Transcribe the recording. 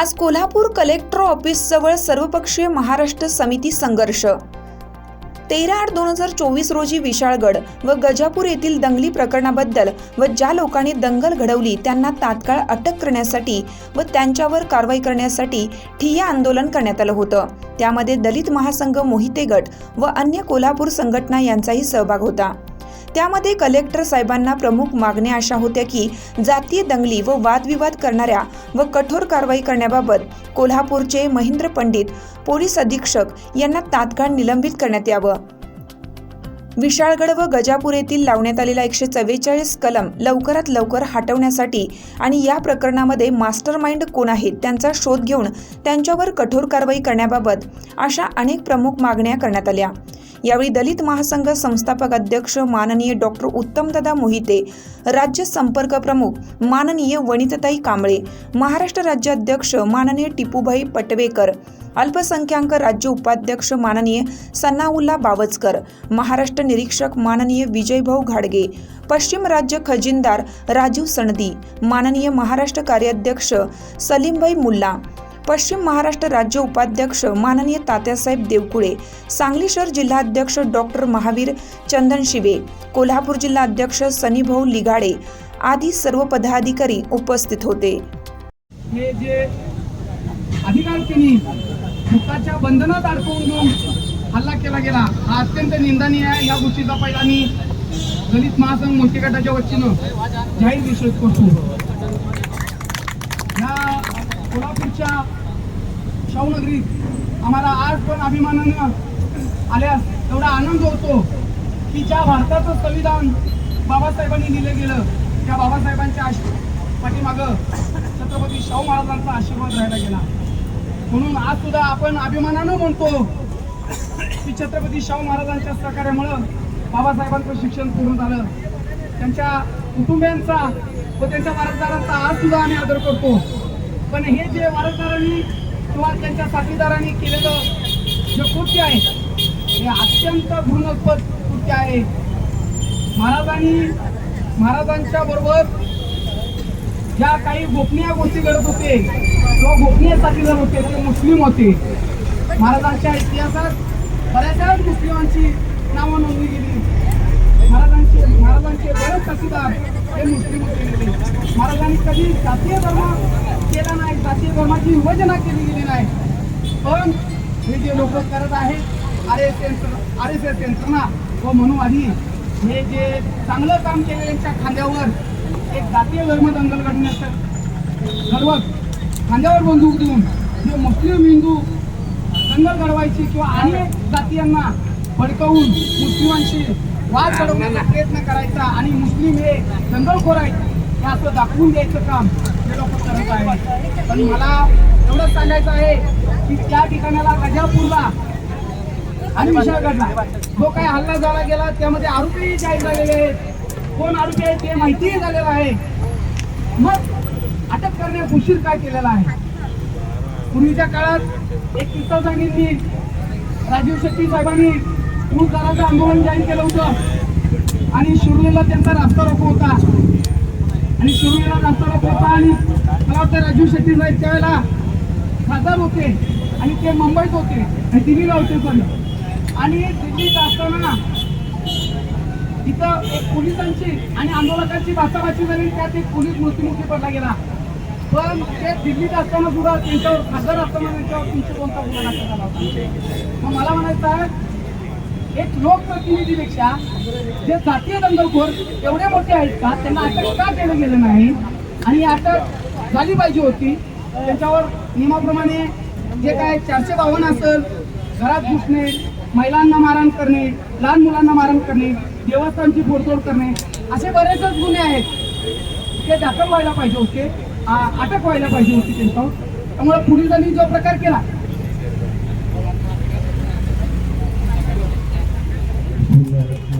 आज कोल्हापूर कलेक्टर ऑफिसजवळ सर्वपक्षीय महाराष्ट्र समिती संघर्ष. तेरा आठ दोन हजार चोवीस रोजी विशाळगड व गजापूर येथील दंगली प्रकरणाबद्दल व ज्या लोकांनी दंगल घडवली त्यांना तात्काळ अटक करण्यासाठी व त्यांच्यावर कारवाई करण्यासाठी ठिय्या आंदोलन करण्यात आलं होतं. त्यामध्ये दलित महासंघ मोहिते गट व अन्य कोल्हापूर संघटना यांचाही सहभाग होता. त्यामध्ये कलेक्टर साहेबांना प्रमुख मागण्या अशा होत्या की जातीय दंगली व वादविवाद करणाऱ्या व कठोर कारवाई करण्याबाबत कोल्हापूरचे महेंद्र पंडित पोलीस अधीक्षक यांना तात्काळ निलंबित करण्यात यावं. विशाळगड व गजापूर येथील लावण्यात आलेला एकशे चव्वेचाळीस कलम लवकरात लवकर हटवण्यासाठी आणि या प्रकरणामध्ये मास्टर माइंड कोण आहेत त्यांचा शोध घेऊन त्यांच्यावर कठोर कारवाई करण्याबाबत अशा अनेक प्रमुख मागण्या करण्यात आल्या. यावेळी दलित महासंघ संस्थापक अध्यक्ष माननीय डॉक्टर उत्तमदादा मोहिते राज्य संपर्क प्रमुख माननीय वनिताताई कांबळे महाराष्ट्र राज्याध्यक्ष माननीय टिपूभाई पटवेकर अल्पसंख्याक राज्य उपाध्यक्ष माननीय सन्नाउल्ला बावचकर महाराष्ट्र निरीक्षक माननीय विजयभाऊ घाडगे पश्चिम राज्य खजिनदार राजीव सणदी माननीय महाराष्ट्र कार्याध्यक्ष सलीमभाई मुल्ला पश्चिम महाराष्ट्र राज्य उपाध्यक्ष माननीय तात्यासाहेब देवकुळे सांगली शहर जिल्हाध्यक्ष डॉक्टर महावीर चंदन शिवे कोल्हापूर जिल्हाध्यक्ष सनीभाऊ लिगाडे आदी सर्व पदाधिकारी उपस्थित होते. हे जे अधिकारकीनी मुखाच्या बंधनात अडकवून घेऊन हल्ला केला गेला हा अत्यंत निंदनीय आहे. या गोष्टीचा पहिला मी दलित महासंघ मोठी गटाच्या वतीनं जाहीर निषेध करतो. या कोल्हापूरच्या शाहूनगरीत आम्हाला आज पण अभिमानानं आल्यास एवढा आनंद होतो की ज्या भारताचं संविधान बाबासाहेबांनी दिलं गेलं त्या बाबासाहेबांच्या आश पाठीमागं छत्रपती शाहू महाराजांचा आशीर्वाद राहायला गेला. म्हणून आज सुद्धा आपण अभिमानानं म्हणतो की छत्रपती शाहू महाराजांच्या सहकार्यामुळं बाबासाहेबांचं शिक्षण पूर्ण झालं. त्यांच्या कुटुंबियांचा व त्यांच्या वारसदारांचा आज सुद्धा आम्ही आदर करतो. पण हे जे वारसदारांनी किंवा त्यांच्या साथीदारांनी केलेलं जे कृत्य आहे हे अत्यंत घृणास्पद कृत्य आहे. महाराजांनी महाराजांच्या बरोबर ज्या काही गोपनीय गोष्टी घडत होते किंवा गोपनीय साथीदार होते ते मुस्लिम होते महाराजांच्या इतिहासात बऱ्याचशाच मुस्लिमांची नावं नोंदली गेली. महाराजांचे महाराजांचे बरेच साथीदार हे मुस्लिम कधी जातीय धर्म केला नाही जातीय धर्माची विभाजना केली गेली नाही. पण हे जे लोक करत आहेत R S S R S S यंत्रणा व मनुवादी हे जे चांगलं काम केलेल्यांच्या खांद्यावर एक जातीय धर्म दंगल घडण्याचं घडवत खांद्यावर बंदूक देऊन जे मुस्लिम हिंदू दंगल घडवायची किंवा अनेक जातीयांना भडकवून मुस्लिमांशी वाद घडवण्याचा प्रयत्न करायचा आणि मुस्लिम हे दंगलखोर आहेत हे असं दाखवून द्यायचं काम. हे लोक करत आहे पण मला एवढंच सांगायचं आहे की त्या ठिकाणाला गजापूरला आणि विशाळगडला जो काही हल्ला झाला गेला त्यामध्ये आरोपी जाहीर झालेले आहेत. कोण आरोपी आहेत ते माहितीही झालेलं आहे. मग अटक करण्यास उशीर काय केलेला आहे? पूर्वीच्या काळात एक किस्सा सांगितली. राजीव शेट्टी साहेबांनी मूळ दराचं आंदोलन जाहीर केलं होतं. आणि शिरुलीला त्यांचा रास्ता रोको होता. आणि शिरुलीला रास्ता रोको होता आणि मला वाटतं राजीव शेट्टी साहेब त्यावेळेला खासदार होते आणि ते मुंबईत होते आणि दिल्लीला होते पण. आणि दिल्लीत असताना तिथं एक पोलिसांची आणि आंदोलकांची भाषाभाषी झाली त्यात एक पोलीस मृत्युमुखी पडला गेला. पण ते दिल्लीत असताना सुद्धा त्यांच्यावर खासदार असताना त्यांच्यावर तीनशे कोणता गुन्हा दाखल झाला होता. मग मला म्हणायचं आहे एक लोकप्रतिनिधीपेक्षा जे जातीय दंगलखोर एवढे मोठे आहेत का त्यांना अटक का केलं गेलं नाही? आणि अटक झाली पाहिजे होती. त्यांच्यावर नियमाप्रमाणे जे काय चारशे बावन्न असेल घरात घुसणे महिलांना मारहाण करणे लहान मुलांना मारहाण करणे देवस्थानची फोडतोड करणे असे बरेचच गुन्हे आहेत. ते दाखल व्हायला पाहिजे होते आ- अटक व्हायला पाहिजे होती त्यांच्यावर. त्यामुळे पोलिसांनी जो प्रकार केला मुस्लिम को ऐसा लगता है